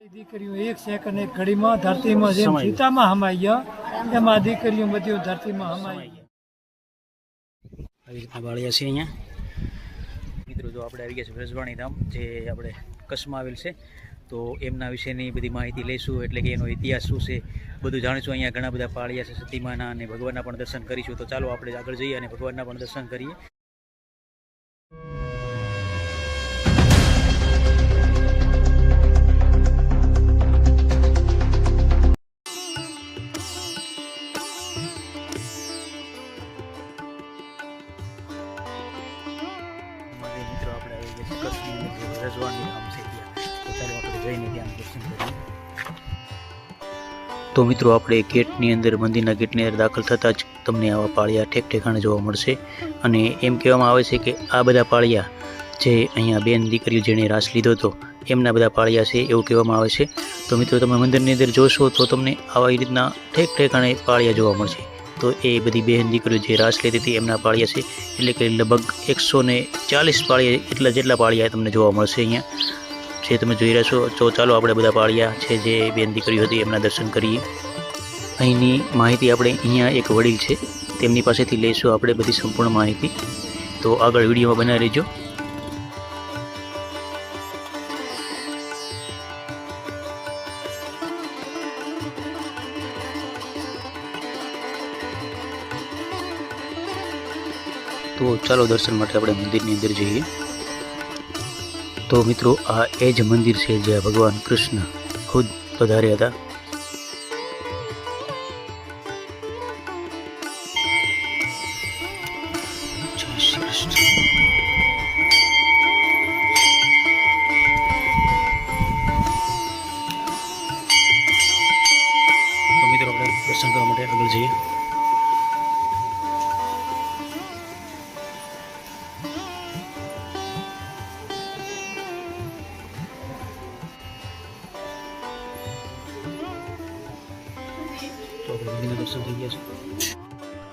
દીકરીઓ એક સેકન્ડ એક ઘડીમાં ધરતીમાં જેમ સીતામાં હમાઈ ગયા એમાં દીકરીઓ બધી ધરતીમાં હમાઈ ગયા. આવી રીતના બાળિયા છે અહીંયા. મિત્રો જો આપણે આવી ગયા છે વ્રજવાણી ધામ જે આપણે કચ્છમાં આવેલ છે તો એમના વિશેની બધી માહિતી લઈશું એટલે કે એનો ઇતિહાસ શું છે બધું જાણીશું. અહીંયા ઘણા બધા પાળિયા છે સતીમાના અને ભગવાનના પણ દર્શન કરીશું. તો ચાલો આપણે આગળ જઈએ અને ભગવાનના પણ દર્શન કરીએ. તો મિત્રો, આપણે ગેટની અંદર, મંદિરના ગેટની અંદર દાખલ થતાં જ તમને આવા પાળિયા ઠેક ઠેકાણે જોવા મળશે. અને એમ કહેવામાં આવે છે કે આ બધા પાળિયા જે અહીંયા બેન દીકરીઓ જેણે રાસ લીધો હતો, એમના બધા પાળિયા છે એવું કહેવામાં આવે છે. તો મિત્રો, તમે મંદિરની અંદર જોશો તો તમને આવા રીતના ઠેક ઠેકાણે પાળિયા જોવા મળશે. તો એ બધી બહેન દીકરીઓ જે રાસ લેતી હતી, એમના પાળિયા છે. એટલે કે લગભગ એકસો ચાલીસ પાળિયા, એટલા જેટલા પાળિયા તમને જોવા મળશે અહીંયા. જે તમે જોઈ રહ્યા છો તો ચાલો આપણે બધા પાળિયા છે, જે બેન દીકરીઓ હતી, એમના દર્શન કરીએ. અહીંની માહિતી આપણે અહીંયા એક વડીલ છે, તેમની પાસેથી લઈશું આપણે બધી સંપૂર્ણ માહિતી. તો આગળ વિડીયોમાં બનાવી લેજો તો ચાલો દર્શન માટે આપણે મંદિરની અંદર જઈએ. તો મિત્રો આ એ જ મંદિર છે જ્યાં ભગવાન કૃષ્ણ ખુદ પધાર્યા હતા.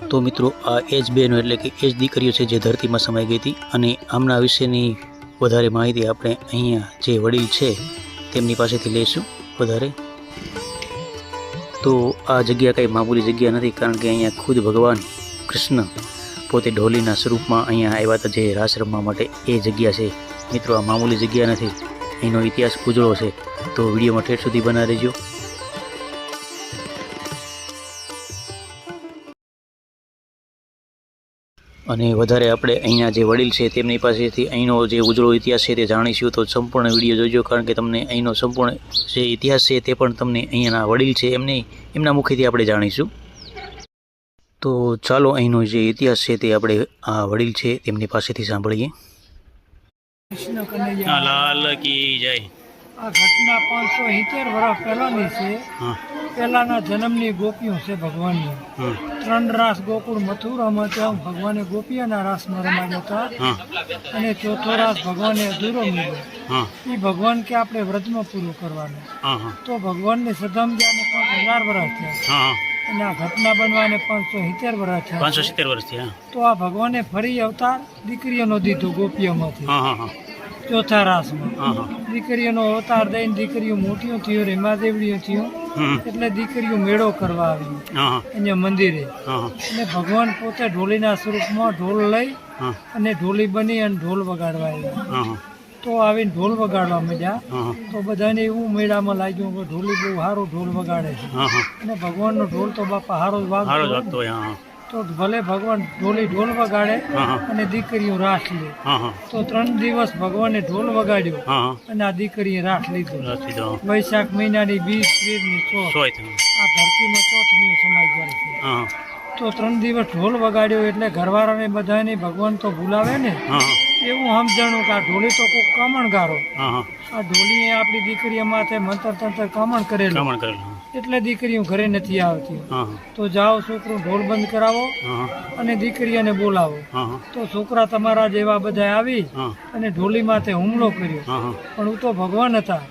તો મિત્રો, આ એ જ બહેનો એટલે કે એ જ દીકરીઓ છે જે ધરતીમાં સમાઈ ગઈ હતી અને આમના વિશેની વધારે માહિતી આપણે અહીંયા જે વડીલ છે તેમની પાસેથી લઈશું વધારે. તો આ જગ્યા કંઈ મામૂલી જગ્યા નથી કારણ કે અહીંયા ખુદ ભગવાન કૃષ્ણ પોતે ઢોલીના સ્વરૂપમાં અહીંયા આવ્યા હતા જે રાસ રમવા માટે. એ જગ્યા છે. મિત્રો, આ મામૂલી જગ્યા નથી. અહીંનો ઇતિહાસ ઉજળો છે. તો વિડીયોમાં ઠેઠ સુધી બનાવી દેજો અને વધારે આપણે અહીંયા જે વડીલ છે તેમની પાસેથી અહીંનો જે ઉજળો ઇતિહાસ છે તે જાણીશું. તો સંપૂર્ણ વીડિયો જોજો કારણ કે તમને અહીંનો સંપૂર્ણ જે ઇતિહાસ છે તે પણ તમને અહીંયાના વડીલ છે એમને એમના મુખેથી આપણે જાણીશું. તો ચાલો અહીંનો જે ઇતિહાસ છે તે આપણે આ વડીલ છે તેમની પાસેથી સાંભળીએ. લાલ કી જય. આ ઘટના પાંચસો સિત્તેર વર્ષ પહેલાની છે. પહેલાના જન્મની ગોપીઓ છે ભગવાનની. ત્રણ રાસ ગોકુળ મથુરામાં ત્યાં ભગવાને ગોપીઓના રાસમાં રમાડ્યા હતા. અને ચોથો રાસ ભગવાને અધૂરો મળ્યો એ ભગવાન કે આપણે વ્રતમાં પૂરું કરવાનું. તો ભગવાનની સદમ જ્યાં પાંચ હજાર વર્ષ થયા. અને આ ઘટના બનવાને પાંચસો સિત્તેર વર્ષ થયા. પાંચસો સિત્તેર વર્ષ થયા. તો આ ભગવાને ફરી અવતાર દીકરીઓનો દીધો ગોપીઓમાંથી. ચોથા રાસમાં. દીકરીઓનો અવતાર દઈને દીકરીઓ મોટીઓ થયો રેમાદેવડીઓ થયો થયું એટલે દીકરીઓ મેળો કરવા આવી. અહીંયા મંદિરે. અને ભગવાન પોતે ઢોલીના સ્વરૂપમાં ઢોલ લઈ અને ઢોલી બની અને ઢોલ વગાડવા આવ્યા તો આવીને ઢોલ વગાડવા માંડ્યા. તો બધાને એવું મેળામાં લાગ્યું કે ઢોલી બહુ સારો ઢોલ વગાડે છે. અને ભગવાનનો ઢોલ તો બાપા સારો જ વાગતો તો ભલે ભગવાન ઢોલી ઢોલ વગાડે અને દીકરીઓ રાસ લે. તો ત્રણ દિવસ ભગવાને ઢોલ વગાડ્યો અને આ દીકરીએ રાસ લીધો. વૈશાખ મહિનાની બીજ ત્રીજની ચોથ. સોય થયું આ ધરતીમાં ચોથમીઓ સમાઈ જાય છે. તો ત્રણ દિવસ ઢોલ વગાડ્યો એટલે ઘરવાળાને બધાને ભગવાન તો ભૂલાવે ને. એવું સમજાણું કે આ ઢોલી તો કોઈ કમણ ગારો આ ઢોલીએ આપણી દીકરી માથે મંતર તંત્ર કમણ કરેલું. કમણ કરેલું એટલે દીકરીઓ ઘરે નથી આવતી. તો જાઓ છોકરો ઢોલ બંધ કરાવો અને દીકરીઓને બોલાવો. તો છોકરા તમારા જેવા બધા આવી અને ઢોલી માથે હુમલો કર્યો. પણ હું તો ભગવાન હતા.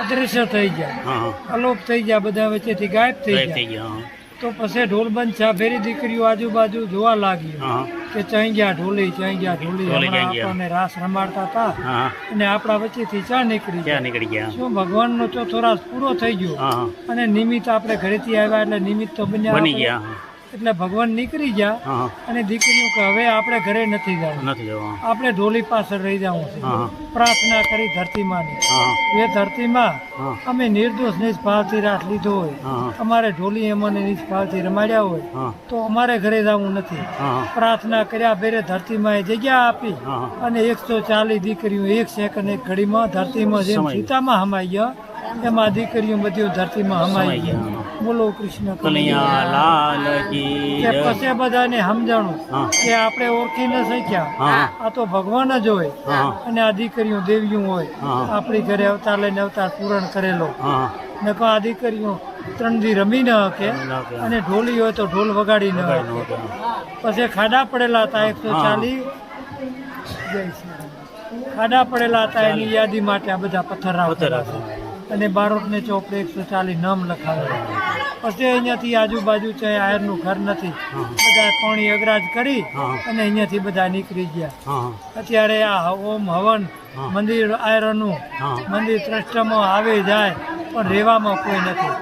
અદ્રશ્ય થઈ ગયા. અલોપ થઈ ગયા બધા વચ્ચેથી ગાયબ થઈ ગાયબ ગયા. થઈ ગયા તો પછી ઢોલબંધ ફેરી દીકરીઓ આજુબાજુ જોવા લાગી. કે ચાઈ ગયા ઢોલી ચાઈ ગયા ઢોલી. આપણને રાસ રમાડતા હતા. અને આપણા વચ્ચેથી ચા નીકળી ગયા. નીકળી ગયા. શું ભગવાનનો ચોથો રાસ પૂરો થઈ ગયો. અને નિમિત્ત આપણે ઘરેથી આવ્યા એટલે નિમિત્ત તો બન્યા બની ગયા એટલે ભગવાન નીકળી ગયા અને દીકરીઓ કે હવે આપણે ઘરે નથી જવું. નથી જવા આપણે ઢોલી પાછળ રહી જવું છે. પ્રાર્થના કરી ધરતીમાંની એ ધરતીમાં અમે નિર્દોષ નિષ્ફળથી રાખ લીધો હોય. અમારે ઢોલી અમને નિષ્ફળથી રમાડ્યા હોય તો અમારે ઘરે જવું નથી. પ્રાર્થના કર્યા બેરે ધરતીમાં એ જગ્યા આપી અને એકસો ચાલીસ દીકરીઓ એક સેકન્ડ એક ઘડીમાં ધરતીમાં જેમ સીતામાં હમાઈ ગયા એમાં દીકરીઓ બધી ધરતીમાં હમાઈ ગયા. ગયા. બોલો કૃષ્ણ કનૈયા. લાલ કી પછી બધાને સમજાણું કે આપણે ઓળખી ન શક્યા. આ તો ભગવાન જ હોય અને આ દીકરીઓ દેવીઓ હોય. આપણી ઘરે અવતાર લઈને અવતાર પૂરણ કરેલો. ને આ દીકરીઓ ત્રણ દી રમી ન શકે અને ઢોલી હોય તો ઢોલ વગાડી ન કઈ પછી ખાડા પડેલા હતા એકસો. ચાલીસ. જય શ્રી ખાડા પડેલા હતા એની યાદી માટે આ બધા પથ્થર રાખેલા અને બારોટને ચોપડે એકસો ચાલીસ નામ લખાવે. પછી અહીંયાથી આજુબાજુ છે આયરનું ઘર નથી. બધા પાણી અગરાજ કરી. અને અહીંયાથી બધા નીકળી ગયા. અત્યારે આ ઓમ હવન મંદિર આયરનનું મંદિર ટ્રસ્ટમાં આવે જાય પણ રહેવામાં કોઈ નથી.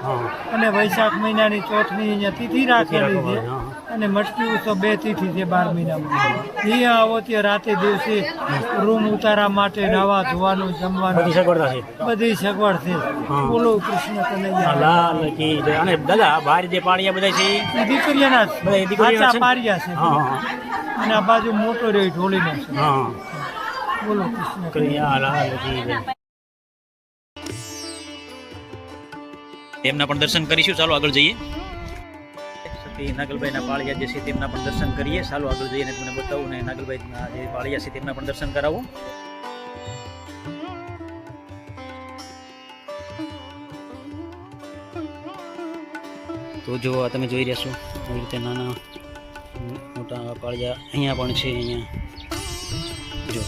અને વૈશાખ મહિનાની ચોથની અહીંયા તિથિ રાખેલી છે. અને મટકી ઉત્સવ બે તિથિ છે બાર મહિનામાં. એ આવો ત્યાં રાતે દિવસે રૂમ ઉતારા માટે નવા ધોવાનું બધી જમવાનું સગવડતા છે બધી સગવડ છે. બોલો કૃષ્ણ કનૈયા. અને દાદા બહાર જે પાણીયા બધા છે એ દીકરીઓના. બધા સાચા છે? અને આ બાજુ મોટો રહ્યો ઢોલીનો છે. બોલો કૃષ્ણ કનૈયા. તેમના પણ દર્શન કરીશું. ચાલો આગળ જઈએ. સતી નાગલભાઈના પાળિયા જે છે તેમના પણ દર્શન કરીએ. ચાલો આગળ જઈને તમને બતાવું ને નાગલભાઈના જે પાળિયા છે તેમના પણ દર્શન કરાવું. તો જો આ તમે જોઈ રહ્યા છો, એવી રીતે નાના મોટા પાળિયા અહીંયા પણ છે અહીંયા. જો.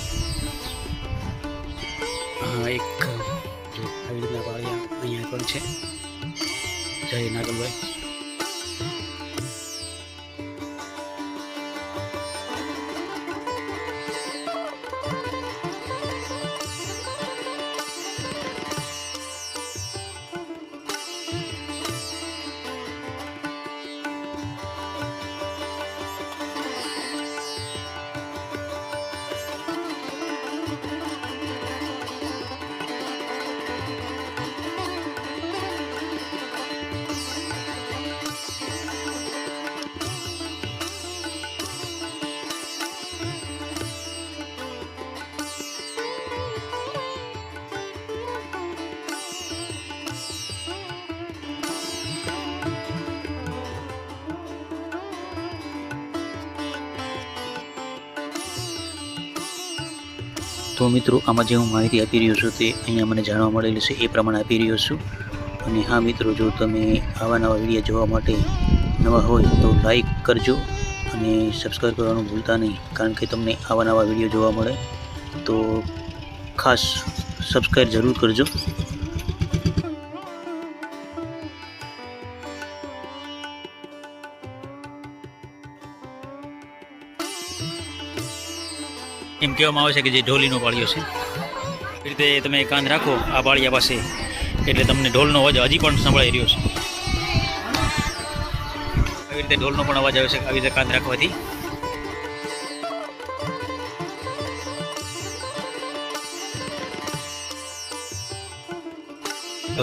હા, એક આવી રીતના પાળિયા અહીંયા પણ છે. જય નાગલભાઈ. તો મિત્રો, આમાં જે હું માહિતી આપી રહ્યો છું તે અહીંયા મને જાણવા મળેલી છે. એ પ્રમાણે આપી રહ્યો છું. અને હા મિત્રો, જો તમે આવા નવા વીડિયો જોવા માટે નવા હોય તો લાઈક કરજો અને સબસ્ક્રાઈબ કરવાનું ભૂલતા નહીં. કારણ કે તમને આવા નવા વીડિયો જોવા મળે તો ખાસ સબસ્ક્રાઈબ જરૂર કરજો. કહેવામાં આવે છે કે જે ઢોલીનો પાળિયો છે. એ રીતે તમે કાન રાખો આ પાળિયા પાસે. એટલે તમને ઢોલનો અવાજ હજી પણ સંભળાઈ રહ્યો છે. આવી રીતે ઢોલનો પણ અવાજ આવે છે, આવી રીતે કાન રાખવાથી.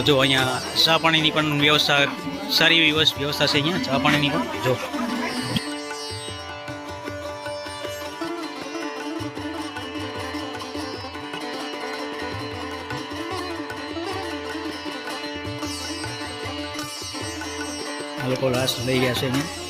જો અહીંયા ચા પાણીની પણ વ્યવસ્થા, સારી એવી વ્યવસ- વ્યવસ્થા છે અહીંયા, ચા પાણીની પણ, જો. આ લોકો લાશ લઈ ગયા છે અહીંયા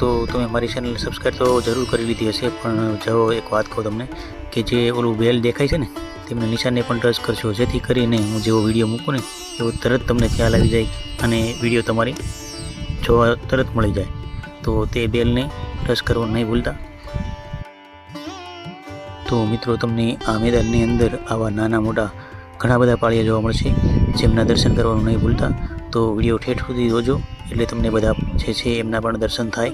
તો તમે મારી ચેનલ સબસ્ક્રાઈબ તો જરૂર કરી લીધી હશે, પણ જો એક વાત કહું તમને કે જે ઓલું બેલ દેખાય છે ને, તેમને નિશાનને પણ ટચ કરશો જેથી કરીને હું જેવો વીડિયો મૂકું ને, એવો તરત તમને ખ્યાલ આવી જાય અને વીડિયો તમારી જોવા તરત મળી જાય. તો તે બેલને ટચ કરવાનું નહીં ભૂલતા. તો મિત્રો, તમને આ મેદાનની અંદર આવા નાના મોટા ઘણા બધા પાળિયા જોવા મળશે જેમના દર્શન કરવાનું નહીં ભૂલતા. તો વીડિયો ઠેઠ સુધી જોજો એટલે તમને બધા જે છે એમના પણ દર્શન થાય.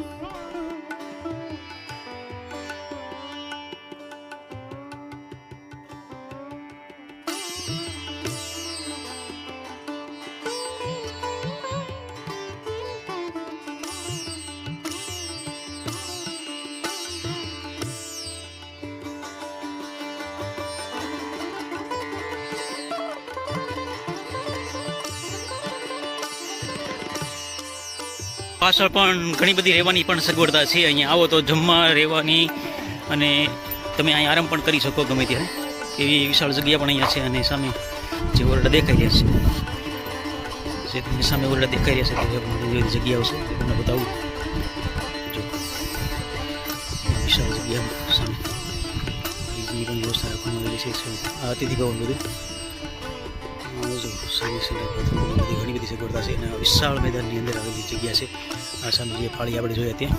પાછળ પણ ઘણી બધી રહેવાની પણ સગવડતા છે. અહીંયા આવો તો જમવા, રહેવાની અને તમે અહીં આરામ પણ કરી શકો ગમે ત્યારે. એવી વિશાળ જગ્યા પણ અહીંયા છે અને સામે જે ઓરડા દેખાઈ રહ્યા છે. જે તમને સામે ઓરડા દેખાઈ રહ્યા છે તે જગ્યાઓ છે. તમને બતાવું. વિશાળ જગ્યા સામે. રાખવામાં આવેલી છે. આ અતિથિ ભવન બધું. જો સામે પથ્થરો બધી ઘણી બધી સગવડતા છે અને વિશાળ મેદાનની અંદર આવેલી જગ્યા છે. આ સામે જે ફાળી આપણે જોયા ત્યાં.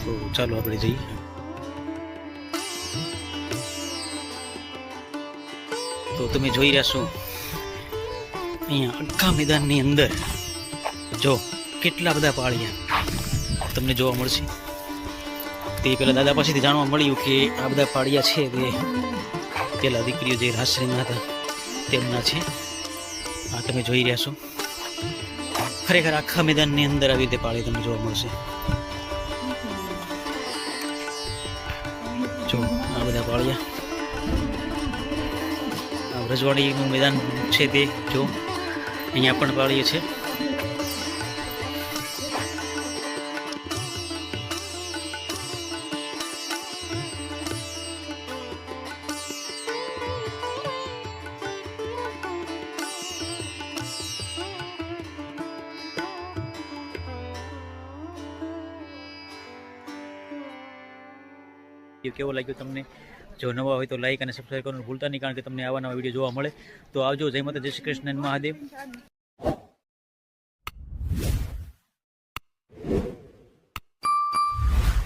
તો ચાલો આપણે જઈએ. તો તમે જોઈ રહ્યા છો, અહીંયા આખા મેદાનની અંદર જો કેટલા બધા પાળિયા તમને જોવા મળશે. તે પેલા દાદા પાસેથી જાણવા મળ્યું કે આ બધા પાળિયા છે તે. પેલા દીકરીઓ જે રાશ્રીમાં હતા તેમના છે. આ તમે જોઈ રહ્યા છો. ખરેખર આખા મેદાનની અંદર આવી રીતે પાળી તમને જોવા મળશે. જો, આ બધા પાળિયા. રજવાડીનું મેદાન છે તે, જો. અહીંયા પણ પાળીએ છે વીડિયો કેવો લાગ્યો તમને? જો નવા હોય તો લાઈક અને સબસ્ક્રાઈબ કરવાનું ભૂલતા નહીં, કારણ કે તમને આવા નવા વીડિયો જોવા મળે. તો આવજો. જય માતા જય શ્રી કૃષ્ણ મહાદેવ.